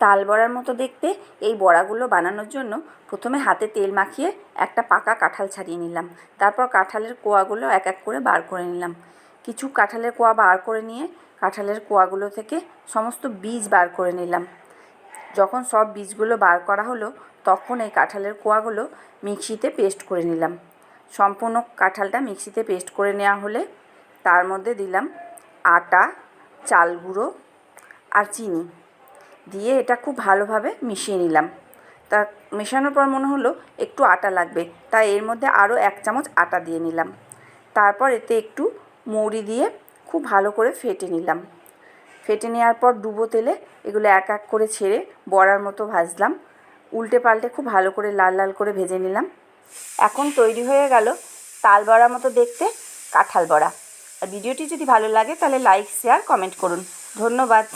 তাল বড়ার মতো দেখতে এই বড়াগুলো বানানোর জন্য প্রথমে হাতে তেল মাখিয়ে একটা পাকা কাঁঠাল ছাড়িয়ে নিলাম। তারপর কাঁঠালের কোয়াগুলো এক এক করে বার করে নিলাম। কিছু কাঁঠালের কোয়া বার করে নিয়ে কাঁঠালের কোয়াগুলো থেকে সমস্ত বীজ বার করে নিলাম। যখন সব বীজগুলো বার করা হলো, তখন এই কাঁঠালের কোয়াগুলো মিক্সিতে পেস্ট করে নিলাম। সম্পূর্ণ কাঁঠালটা মিক্সিতে পেস্ট করে নেওয়া হলে তার মধ্যে দিলাম আটা, চাল গুঁড়ো আর চিনি। দিয়ে এটা খুব ভালোভাবে মিশিয়ে নিলাম। তা মেশানোর পর মনে হলো একটু আটা লাগবে, তাই এর মধ্যে আরও এক চামচ আটা দিয়ে নিলাম। তারপর এতে একটু মৌরি দিয়ে খুব ভালো করে ফেটে নিলাম। ফেটে নেওয়ার পর ডুবো তেলে এগুলো এক এক করে ছেড়ে বড়ার মতো ভাজলাম। উল্টে পাল্টে খুব ভালো করে লাল লাল করে ভেজে নিলাম। এখন তৈরি হয়ে গেল তাল বড়ার মতো দেখতে কাঁঠাল বড়া। আর ভিডিওটি যদি ভালো লাগে তাহলে লাইক, শেয়ার, কমেন্ট করুন। ধন্যবাদ।